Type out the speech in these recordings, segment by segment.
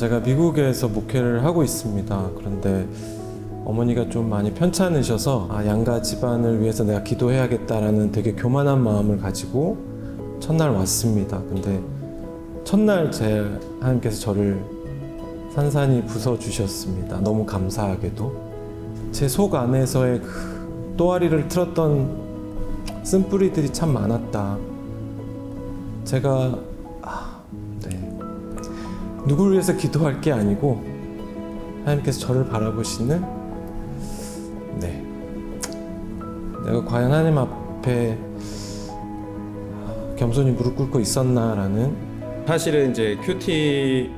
제가 미국에서 목회를 하고 있습니다. 그런데 어머니가 좀 많이 편찮으셔서 아, 양가 집안을 위해서 내가 기도해야겠다라는 되게 교만한 마음을 가지고 첫날 왔습니다. 근데 첫날 제 하나님께서 저를 산산히 부숴 주셨습니다. 너무 감사하게도 제 속 안에서의 그 또아리를 틀었던 쓴뿌리들이 참 많았다. 제가. 누구를 위해서 기도할 게 아니고 하나님께서 저를 바라보시는 네. 내가 과연 하나님 앞에 겸손히 무릎 꿇고 있었나라는 사실은 이제 큐티가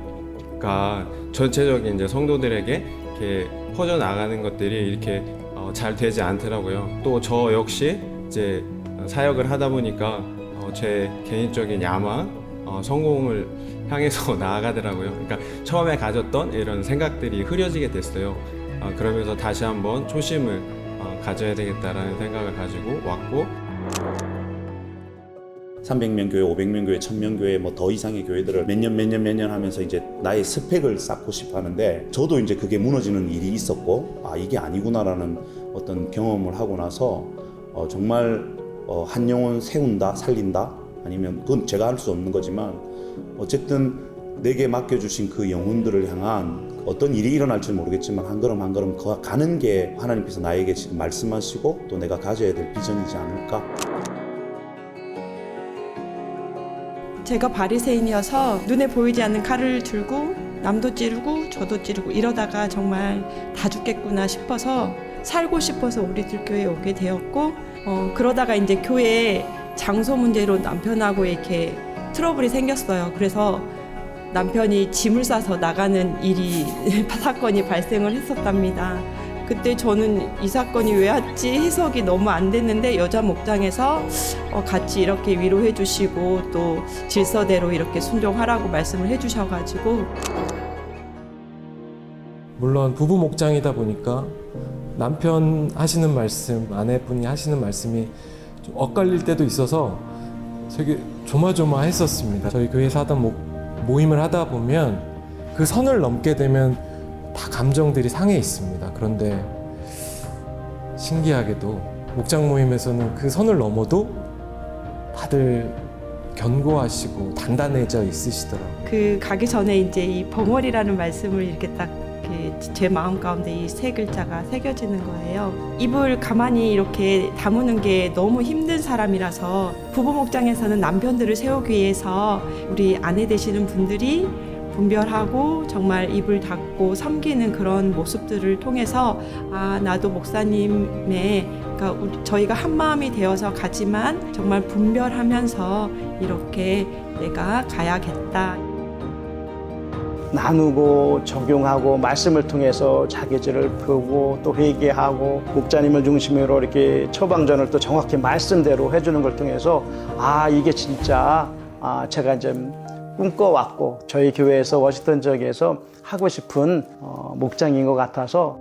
전체적인 이제 성도들에게 이렇게 퍼져 나가는 것들이 이렇게 어, 잘 되지 않더라고요. 또 저 역시 이제 사역을 하다 보니까 어, 제 개인적인 야망, 어, 성공을 향해서 나아가더라고요. 그러니까 처음에 가졌던 이런 생각들이 흐려지게 됐어요. 어, 그러면서 다시 한번 초심을 어, 가져야 되겠다라는 생각을 가지고 왔고 300명 교회, 500명 교회, 1000명 교회 뭐 더 이상의 교회들을 몇 년 몇 년 몇 년 하면서 이제 나의 스펙을 쌓고 싶어 하는데 저도 이제 그게 무너지는 일이 있었고 아 이게 아니구나라는 어떤 경험을 하고 나서 어, 정말 어, 한 영혼 세운다 살린다 아니면 그건 제가 할 수 없는 거지만 어쨌든 내게 맡겨주신 그 영혼들을 향한 어떤 일이 일어날지 모르겠지만 한 걸음 한 걸음 거- 가는 게 하나님께서 나에게 지금 말씀하시고 또 내가 가져야 될 비전이지 않을까? 제가 바리새인이어서 눈에 보이지 않는 칼을 들고 남도 찌르고 저도 찌르고 이러다가 정말 다 죽겠구나 싶어서 살고 싶어서 우리 들 교회에 오게 되었고 어, 그러다가 이제 교회 장소 문제로 남편하고 이렇게 트러블이 생겼어요. 그래서 남편이 짐을 싸서 나가는 일이 사건이 발생을 했었답니다. 그때 저는 이 사건이 왜 왔지 해석이 너무 안 됐는데 여자 목장에서 어, 같이 이렇게 위로해 주시고 또 질서대로 이렇게 순종하라고 말씀을 해 주셔가지고 물론 부부 목장이다 보니까 남편 하시는 말씀, 아내분이 하시는 말씀이 좀 엇갈릴 때도 있어서 되게 조마조마했었습니다. 저희 교회에서 하던 모, 모임을 하다 보면 그 선을 넘게 되면 다 감정들이 상해 있습니다. 그런데 신기하게도 목장 모임에서는 그 선을 넘어도 다들 견고하시고 단단해져 있으시더라고요. 그 가기 전에 이제 이 벙어리라는 말씀을 이렇게 딱 제 마음 가운데 이 세 글자가 새겨지는 거예요. 입을 가만히 이렇게 다무는 게 너무 힘든 사람이라서 부부 목장에서는 남편들을 세우기 위해서 우리 아내 되시는 분들이 분별하고 정말 입을 닫고 섬기는 그런 모습들을 통해서 아 나도 목사님의 그러니까 우리, 저희가 한 마음이 되어서 가지만 정말 분별하면서 이렇게 내가 가야겠다. 나누고 적용하고 말씀을 통해서 자기질을 펴고 또 회개하고 목자님을 중심으로 이렇게 처방전을 또 정확히 말씀대로 해주는 걸 통해서 아 이게 진짜 아 제가 이제 꿈꿔왔고 저희 교회에서 워싱턴 지역에서 하고 싶은 어, 목장인 것 같아서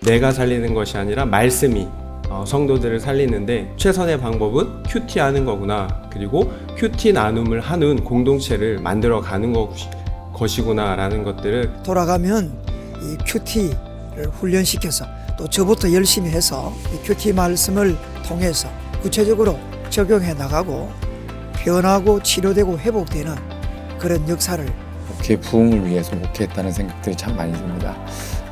내가 살리는 것이 아니라 말씀이 어, 성도들을 살리는데 최선의 방법은 큐티 하는 거구나. 그리고 큐티 나눔을 하는 공동체를 만들어 가는 것, 것이구나라는 것들을 돌아가면 이 큐티를 훈련시켜서 또 저부터 열심히 해서 이 큐티 말씀을 통해서 구체적으로 적용해 나가고 변하고 치료되고 회복되는 그런 역사를 목회 부흥을 위해서 목회했다는 생각들이 참 많이 듭니다.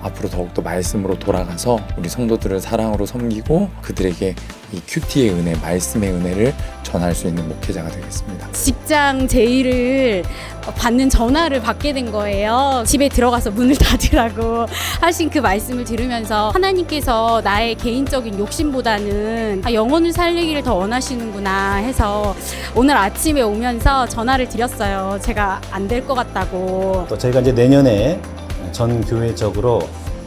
앞으로 더욱더 말씀으로 돌아가서 우리 성도들을 사랑으로 섬기고 그들에게 이 큐티의 은혜, 말씀의 은혜를 전할 수 있는 목회자가 되겠습니다. 직장 제의를 받는 전화를 받게 된 거예요. 집에 들어가서 문을 닫으라고 하신 그 말씀을 들으면서 하나님께서 나의 개인적인 욕심보다는 아, 영혼을 살리기를 더 원하시는구나 해서 오늘 아침에 오면서 전화를 드렸어요. 제가 안 될 것 같다고. 또 저희가 이제 내년에 전 교회적으로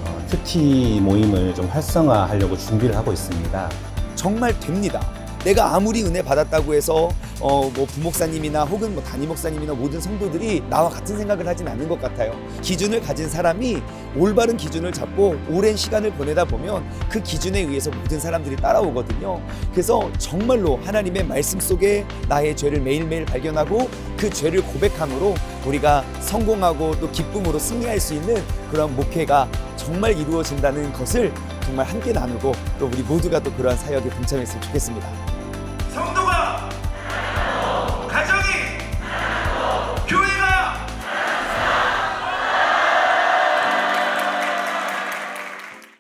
어, 큐티 모임을 좀 활성화하려고 준비를 하고 있습니다. 정말 됩니다. 내가 아무리 은혜 받았다고 해서 어 뭐 부목사님이나 혹은 뭐 담임 목사님이나 모든 성도들이 나와 같은 생각을 하진 않는 것 같아요. 기준을 가진 사람이 올바른 기준을 잡고 오랜 시간을 보내다 보면 그 기준에 의해서 모든 사람들이 따라오거든요. 그래서 정말로 하나님의 말씀 속에 나의 죄를 매일매일 발견하고 그 죄를 고백함으로 우리가 성공하고 또 기쁨으로 승리할 수 있는 그런 목회가 정말 이루어진다는 것을 정말 함께 나누고 또 우리 모두가 또 그러한 사역에 동참했으면 좋겠습니다.